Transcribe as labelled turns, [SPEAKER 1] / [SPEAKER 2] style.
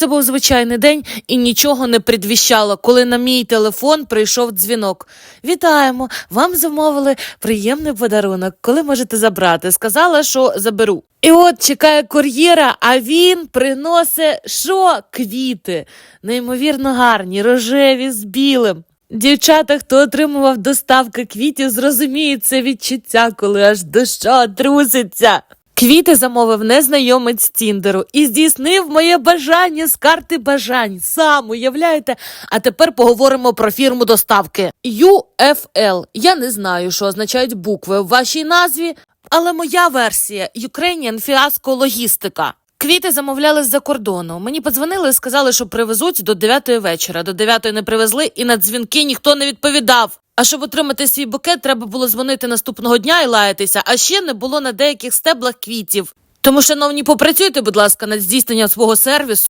[SPEAKER 1] Це був звичайний день і нічого не предвіщало, коли на мій телефон прийшов дзвінок. Вітаємо! Вам замовили приємний подарунок. Коли можете забрати? Сказала, що заберу. І от чекає кур'єра, а він приносить що? Квіти. Неймовірно гарні, рожеві з білим. Дівчата, хто отримував доставки квітів, зрозуміють це відчуття, коли аж душа труситься. Квіти замовив незнайомець Тіндеру і здійснив моє бажання з карти бажань. Сам уявляєте? А тепер поговоримо про фірму доставки. UFL. Я не знаю, що означають букви в вашій назві, але моя версія Ukrainian Fiasco Логістика. Квіти замовляли з-за кордону. Мені подзвонили і сказали, що привезуть до 9 вечора. До 9 не привезли, і на дзвінки ніхто не відповідав. А щоб отримати свій букет, треба було дзвонити наступного дня і лаятися, а ще не було на деяких стеблах квітів. Тому, шановні, попрацюйте, будь ласка, над здійсненням свого сервісу.